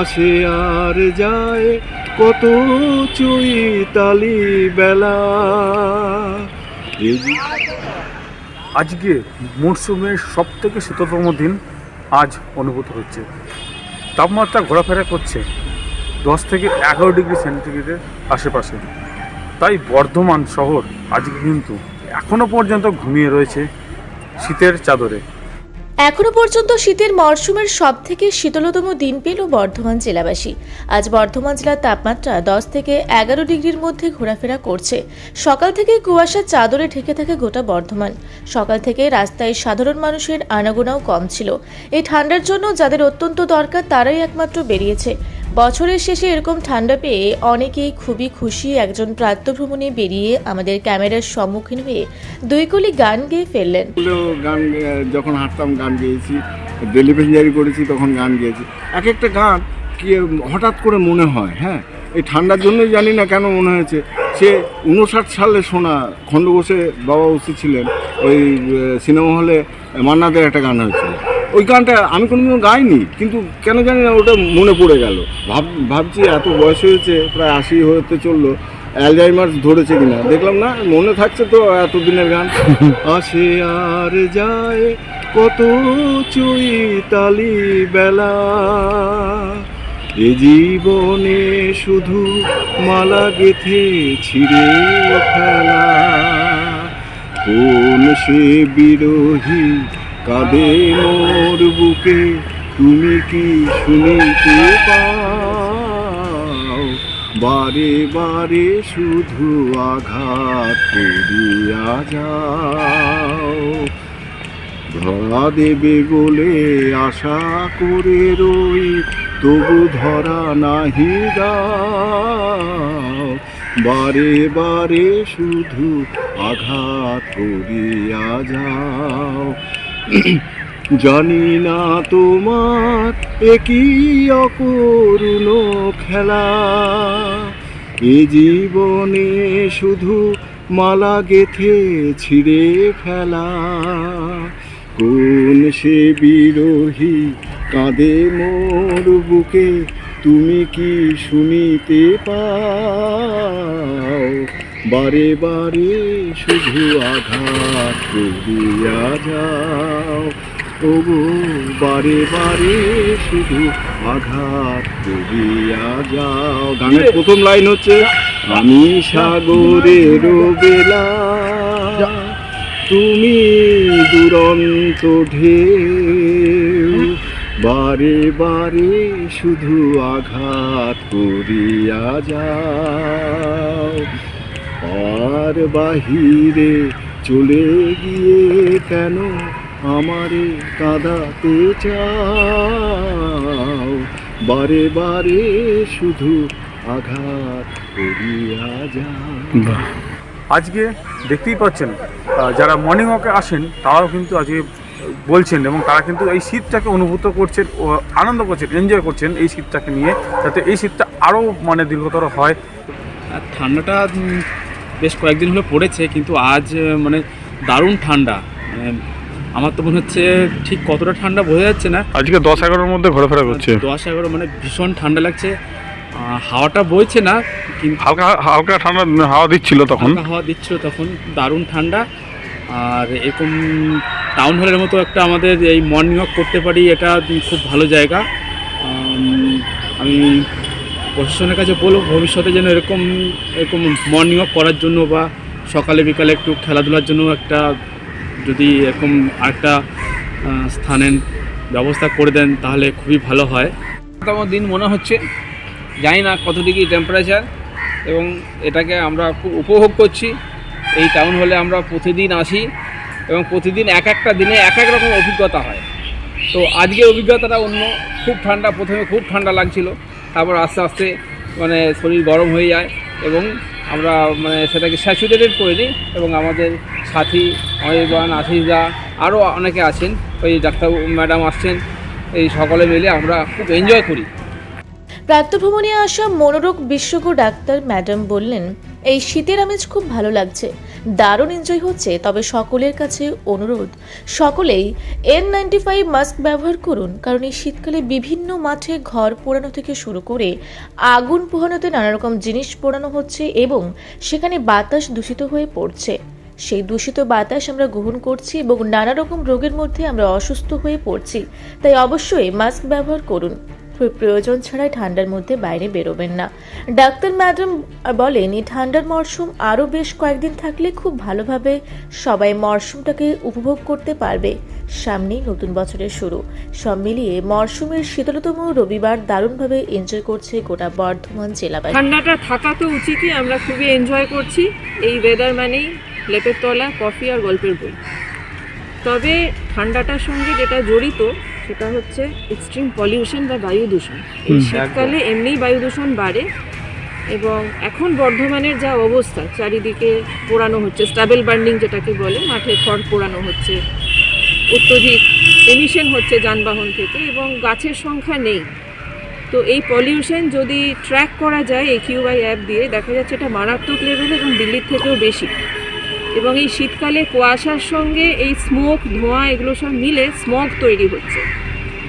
আসে আর যায় কত চুই তালি বেলা। আজকে মরশুমের সব থেকে শীতলতম দিন আজ অনুভূত হচ্ছে। তাপমাত্রা ঘোরাফেরা করছে দশ থেকে এগারো ডিগ্রি সেন্টিগ্রেডের আশেপাশে। তাই বর্ধমান শহর আজকে কিন্তু এখনও পর্যন্ত ঘুমিয়ে রয়েছে শীতের চাদরে। এখনও পর্যন্ত শীতের মরশুমের সব থেকে শীতলতম দিন পেল বর্ধমান জেলাবাসী। আজ বর্ধমান জেলার তাপমাত্রা দশ থেকে এগারো ডিগ্রির মধ্যে ঘোরাফেরা করছে। সকাল থেকে কুয়াশা চাদরে ঢেকে থাকে গোটা বর্ধমান। সকাল থেকে রাস্তায় সাধারণ মানুষের আনাগোনাও কম ছিল। এই ঠান্ডার জন্য যাদের অত্যন্ত দরকার তারাই একমাত্র বেরিয়েছে। বছরের শেষে এরকম ঠান্ডা পেয়ে অনেকেই খুবই খুশি একজন প্রাত্যভ্রমণে বেরিয়ে আমাদের ক্যামেরার সম্মুখীন হয়ে দুই কলি গান গেয়ে ফেললেন। গান যখন হাঁটতাম গান গেয়েছি প্যাসেঞ্জারি করেছি, তখন গান গেয়েছি। এক একটা গান কি হঠাৎ করে মনে হয় হ্যাঁ? এই ঠান্ডার জন্যই জানি না কেন মনে হয়েছে। সে উনষাট সালে শোনা খণ্ডঘোষে বাবা উচিত ছিলেন, ওই সিনেমা হলে মান্নাদের একটা গান হয়েছিল। ওই গানটা আমি কোনোদিনও গাইনি কিন্তু কেন জানি না ওটা মনে পড়ে গেল। ভাব ভাবছি এত বয়স হয়েছে প্রায় আশি হতে চলল অ্যালজাইমার ধরেছে কিনা। দেখলাম না মনে থাকছে তো এতদিনের গান। আসে আর যায় কত চৈতালি বেলা। এ জীবনে শুধু মালা গেথে ছিঁড়ে ফেলা কোন সে বিরোহী কাঁদে মোর বুকে, তুমি কি শুনিতে পাও? বারে বারে শুধু আঘাত করিয়া যাও। ধরা দেবে বলে আশা করে রই, তবু ধরা নাহি দাও। বারে বারে শুধু আঘাত করিয়া যাও। জানি না তোমার একই অকরুণ খেলা। এ জীবনে শুধু মালা গেথে ছিঁড়ে ফেলা। কোন সে বিরোহী কাঁদে মোর বুকে, তুমি কি শুনিতে পাও? বারে বারে শুধু আঘাত করিয়া যাও। ওগো বারে বারে শুধু আঘাত করিয়া যাও। গানের প্রথম লাইন হচ্ছে আমি সাগরের বেলা তুমি দুরন্ত ঢেউ। বারে বারে শুধু আঘাত করিয়া যাও। আর বাহিরে চলে গিয়ে কেন আমারে কাঁদাতে চাও? বারে বারে শুধু আঘাত করিয়া যাও। আজকে দেখতেই পাচ্ছেন যারা মর্নিং ওয়াকে আসেন তারাও কিন্তু আজকে বলছেন এবং তারা কিন্তু এই শীতটাকে অনুভূত করছেন ও আনন্দ করছেন এনজয় করছেন এই শীতটাকে নিয়ে। যাতে এই শীতটা আরও মানে দীর্ঘতর হয়। আর ঠান্ডাটা বেশ কয়েকদিন হলো পড়েছে কিন্তু আজ মানে দারুণ ঠান্ডা। মানে আমার তো মনে হচ্ছে ঠিক কতটা ঠান্ডা বোঝা যাচ্ছে না। আজকে দশ এগারোর মধ্যে ঘোরাফেরা করছে। দশ এগারো মানে ভীষণ ঠান্ডা লাগছে। হাওয়াটা বইছে না কিন্তু হালকা হালকা ঠান্ডা হাওয়া দিচ্ছিল তখন। হাওয়া দিচ্ছিল তখন দারুণ ঠান্ডা। আর এরকম টাউন হলের মতো একটা আমাদের এই মর্নিং ওয়াক করতে পারি এটা খুব ভালো জায়গা। আমি প্রশাসনের কাছে বলব ভবিষ্যতে যেন এরকম এরকম মর্নিং ওয়াক করার জন্য বা সকালে বিকালে একটু খেলাধুলার জন্য একটা যদি এরকম আরেকটা স্থানের ব্যবস্থা করে দেন, তাহলে খুবই ভালো হয়। দিন মনে হচ্ছে, জানি না কত ডিগ্রি টেম্পারেচার এবং এটাকে আমরা খুব উপভোগ করছি। এই টাউন হলে আমরা প্রতিদিন আসি এবং প্রতিদিন এক একটা দিনে এক এক রকম অভিজ্ঞতা হয়। তো আজকে অভিজ্ঞতাটা অন্য, খুব ঠান্ডা, প্রথমে খুব ঠান্ডা লাগছিল। তারপর আস্তে আস্তে মানে শরীর গরম হয়ে যায় এবং আমরা মানে সেটাকে স্যাচুরেটেড করে নিই এবং আমাদের সাথী অনির্বাণ, আশিসদা আরও অনেকে আছেন। ওই ডাক্তার ম্যাডাম আসছেন। এই সকলে মিলে আমরা খুব এনজয় করি। প্রাত্যভ্রমণে আসা মনোরোগ বিশ্বকু ডাক্তার ম্যাডাম বললেন এই শীতের আমেজ খুব ভালো লাগছে। দারুণ এনজয় হচ্ছে, তবে সকলের কাছে অনুরোধ, সকলেই এন নাইনটি ফাইভ মাস্ক ব্যবহার করুন, কারণ এই শীতকালে বিভিন্ন মাঠে ঘর পোড়ানো থেকে শুরু করে আগুন পোহানোতে নানা রকম জিনিস পোড়ানো হচ্ছে এবং সেখানে বাতাস দূষিত হয়ে পড়ছে। সেই দূষিত বাতাস আমরা গ্রহণ করছি এবং নানা রকম রোগের মধ্যে আমরা অসুস্থ হয়ে পড়ছি, তাই অবশ্যই মাস্ক ব্যবহার করুন। প্রয়োজন ছাড়াই ঠান্ডার মধ্যে বাইরে বেরোবেন না। ডাক্তার ম্যাডাম বলেন, এই ঠান্ডার মরশুম আরও বেশ কয়েকদিন থাকলে খুব ভালোভাবে সবাই মরশুমটাকে উপভোগ করতে পারবে। সামনেই নতুন বছরের শুরু। সব মিলিয়ে মরশুমের শীতলতম রবিবার দারুণভাবে এনজয় করছে গোটা বর্ধমান জেলাবাসী। ঠান্ডাটা থাকা তো উচিতই, আমরা খুবই এনজয় করছি। এই ওয়েদার মানেই লেপের তলা কফি আর গল্পের বই। তবে ঠান্ডাটার সঙ্গে যেটা জড়িত সেটা হচ্ছে এক্সট্রিম পলিউশন বা বায়ু দূষণ। এই শীতকালে এমনিই বায়ু দূষণ বাড়ে এবং এখন বর্ধমানের যা অবস্থা চারিদিকে পোড়ানো হচ্ছে স্টাবেল বার্নিং যেটাকে বলে মাঠে খড় পোড়ানো হচ্ছে অত্যধিক এমিশন হচ্ছে যানবাহন থেকে এবং গাছের সংখ্যা নেই। তো এই পলিউশন যদি ট্র্যাক করা যায় এই কিউআই অ্যাপ দিয়ে দেখা যাচ্ছে এটা মারাত্মক লেভেল এবং দিল্লির থেকেও বেশি। এবং এই শীতকালে কুয়াশার সঙ্গে এই স্মোক ধোঁয়া এগুলো সব মিলে স্মগ তৈরি হচ্ছে।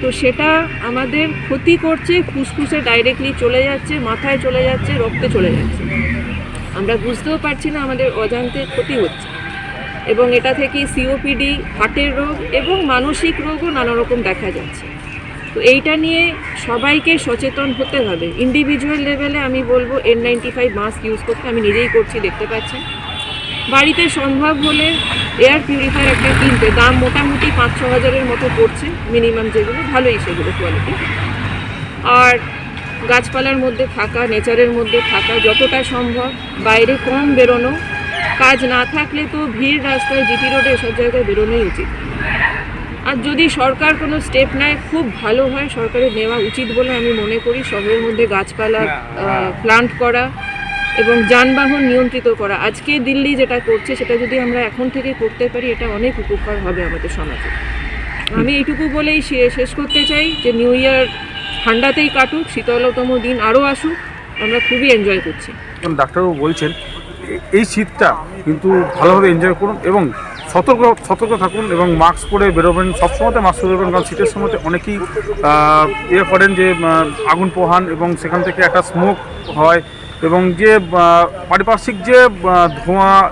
তো সেটা আমাদের ক্ষতি করছে, ফুসফুসে ডাইরেক্টলি চলে যাচ্ছে, মাথায় চলে যাচ্ছে, রক্তে চলে যাচ্ছে। আমরা বুঝতেও পারছি না আমাদের অজান্তে ক্ষতি হচ্ছে। এবং এটা থেকে সিওপিডি হার্টের রোগ এবং মানসিক রোগও নানা রকম দেখা যাচ্ছে। তো এইটা নিয়ে সবাইকে সচেতন হতে হবে। ইন্ডিভিজুয়াল লেভেলে আমি বলব N ninety five mask use করতে আমি নিজেই করছি, দেখতে পাচ্ছেন। বাড়িতে সম্ভব হলে এয়ার পিউরিফায়ার একটা কিনতে। দাম মোটামুটি পাঁচ ছ হাজারের মতো পড়ছে মিনিমাম যেগুলো ভালোই সেগুলো কোয়ালিটি আর গাছপালার মধ্যে থাকা নেচারের মধ্যে থাকা যতটা সম্ভব বাইরে কম বেরোনো। কাজ না থাকলে তো ভিড় রাস্তায় জিটি রোডে এসব জায়গায় বেরোনোই উচিত। আর যদি সরকার কোনো স্টেপ নেয় খুব ভালো হয় সরকারের নেওয়া উচিত বলে আমি মনে করি। শহরের মধ্যে গাছপালা প্লান্ট করা এবং যানবাহন নিয়ন্ত্রিত করা। আজকে দিল্লি যেটা করছে, সেটা যদি আমরা এখন থেকে করতে পারি, এটা অনেক উপকার হবে আমাদের সমাজে। আমি এইটুকু বলেই শেষ করতে চাই যে নিউ ইয়ার ঠান্ডাতেই কাটুক, শীতলতম দিন আরও আসুক, আমরা খুবই এনজয় করছি। ডাক্তারবাবু বলছেন এই শীতটা কিন্তু ভালোভাবে এনজয় করুন এবং সতর্ক সতর্ক থাকুন এবং মাস্ক পরে বেরোবেন। সবসময় মাস্ক বেরোবেন, কারণ শীতের সময় অনেকেই ইয়ে করেন যে আগুন পোহান এবং সেখান থেকে একটা স্মোক হয়। এবং যে পারিপার্শ্বিক যে ধোঁয়া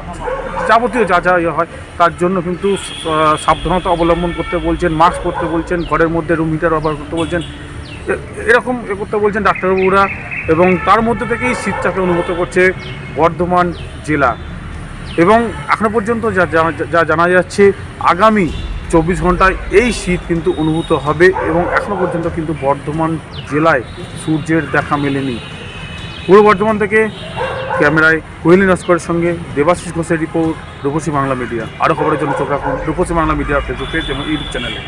যাবতীয় যা যা ইয়ে হয়, তার জন্য কিন্তু সাবধানতা অবলম্বন করতে বলছেন, মাস্ক পরতে বলছেন, ঘরের মধ্যে রুম হিটার ব্যবহার করতে বলছেন এরকম এ করতে বলছেন ডাক্তারবাবুরা এবং তার মধ্যে থেকেই শীতটাকে অনুভূত করছে বর্ধমান জেলা। এবং এখনও পর্যন্ত যা, যা- জানা যাচ্ছে, আগামী চব্বিশ ঘন্টায় এই শীত কিন্তু অনুভূত হবে এবং এখনও পর্যন্ত কিন্তু বর্ধমান জেলায় সূর্যের দেখা মেলেনি। পূর্ব বর্ধমান থেকে ক্যামেরায় কোহিলি নস্করের সঙ্গে দেবাশিস ঘোষের রিপোর্ট রূপসী বাংলা মিডিয়া। আরও খবরের জন্য চোখ রাখুন Rupasi Bangla media Facebook page এবং ইউটিউব চ্যানেলে।